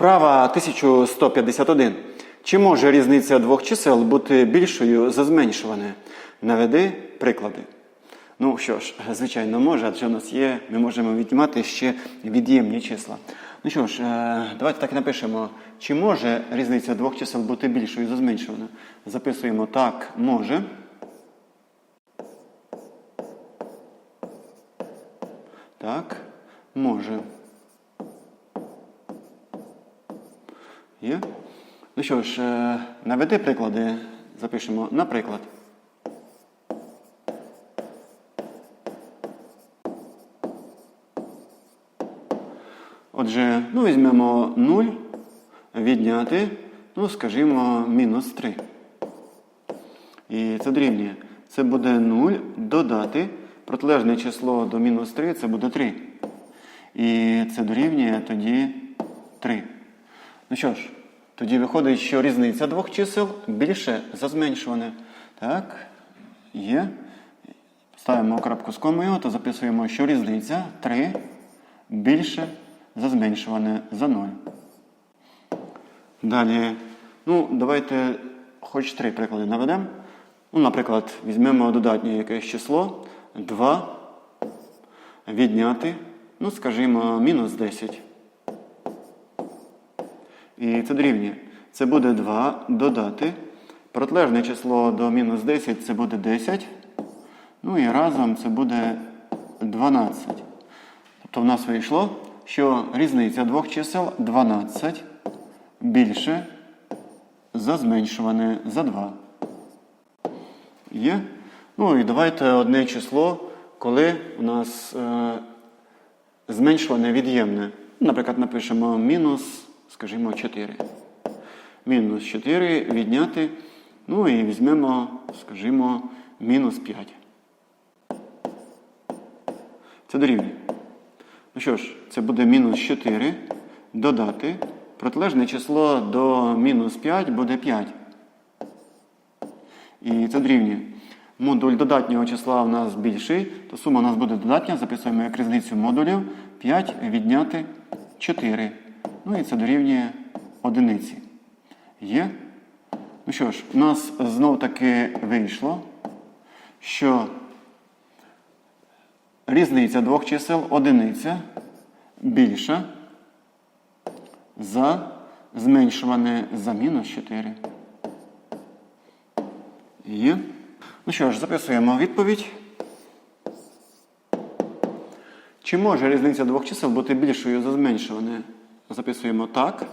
Вправа 1151. Чи може різниця двох чисел бути більшою за зменшуване? Наведи приклади. Ну що ж, звичайно, може, адже у нас є, ми можемо віднімати ще від'ємні числа. Ну що ж, е, давайте так напишемо. Чи може різниця двох чисел бути більшою за зменшуване? Записуємо так, може. Так, може. Є? Ну що ж, е, наведи приклади. Запишемо, наприклад. Отже, ну, візьмемо 0, відняти, ну, скажімо, мінус 3. І це дорівнює. Це буде 0 додати протилежне число до мінус 3 це буде 3. І це дорівнює тоді 3. Ну що ж, тоді виходить, що різниця двох чисел більше за зменшуване. Так, є. Ставимо крапку з комою, то записуємо, що різниця 3 більше за зменшуване за 0. Далі, ну, давайте хоч три приклади наведемо. Ну, наприклад, візьмемо додатнє якесь число 2 відняти, ну, скажімо, мінус 10. І це дорівнює. Це буде 2 додати. Протилежне число до мінус 10 це буде 10. Ну і разом це буде 12. Тобто в нас вийшло, що різниця двох чисел 12 більше за зменшуване за 2. Є? Ну і давайте одне число, коли у нас е, зменшуване від'ємне. Наприклад, напишемо мінус, скажімо, 4. Мінус 4 відняти. Ну і візьмемо, скажімо, мінус 5. Це дорівнює. Ну що ж, це буде мінус 4 додати. Протилежне число до мінус 5 буде 5. І це дорівнює. Модуль додатнього числа у нас більший, то сума у нас буде додатня. Записуємо як різницю модулів 5 відняти 4. Ну і це дорівнює одиниці. Є? Ну що ж, у нас знов таки вийшло, що різниця двох чисел одиниця більша за зменшуване за мінус 4. Є. Ну що ж, записуємо відповідь. Чи може різниця двох чисел бути більшою за зменшуване? Записуємо так.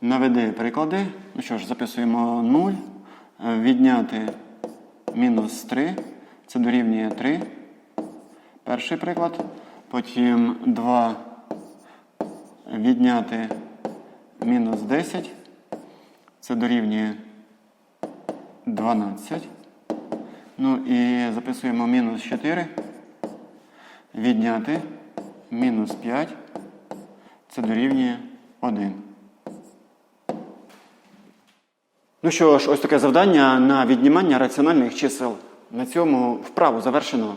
Наведи приклади. Ну що ж, записуємо 0. е, Відняти мінус 3. Це дорівнює 3. Перший приклад. Потім 2 відняти мінус 10. Це дорівнює 12. Ну і записуємо мінус 4. Відняти мінус 5. Це дорівнює 1. Ну що ж, ось таке завдання на віднімання раціональних чисел. На цьому вправу завершено.